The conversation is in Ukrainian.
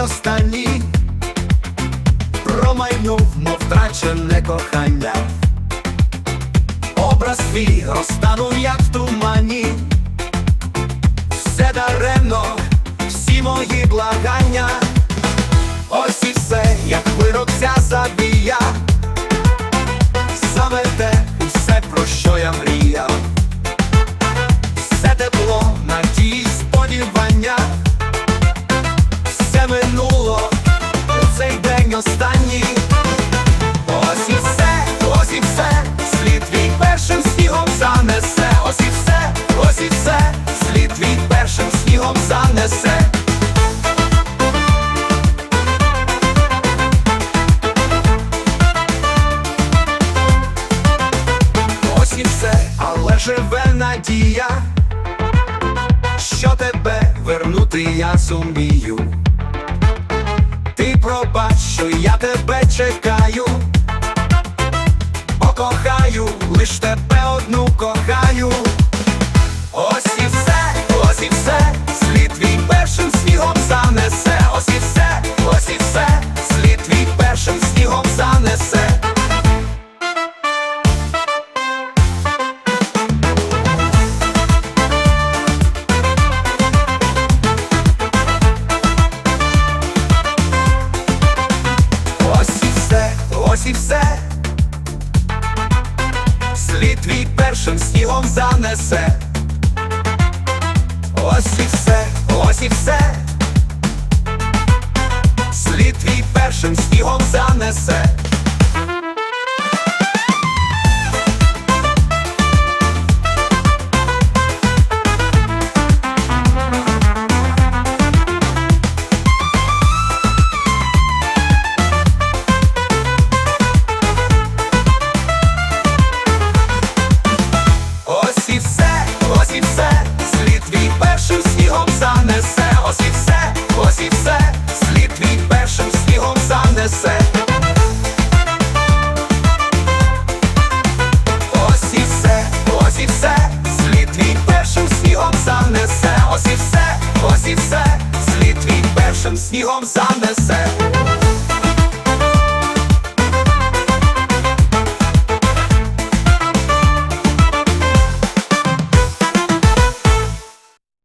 останній Промайнув, мов втрачене кохання. Образ твій розтанув, як в день Ось і все, ось і все, слід твій першим снігом занесе. Ось і все, ось і все, слід твій першим снігом занесе. Ось і все, але живе надія, що тебе вернути я зумію. Пробач, що я тебе чекаю, бо кохаю, лиш тебе одну кохаю. Ось і все, ось і все, слід твій першим снігом занесе. Ось і все, ось і все, слід твій першим снігом занесе. Все. Слід твій першим снігом занесе. Ось і все, ось і все. Слід твій першим снігом занесе. Занесе. Ось і все, ось і все, слід твій першим снігом занесе. Ось і все, ось і все, слід твій першим снігом занесе. Ось і все, ось і все, слід твій першим снігом занесе.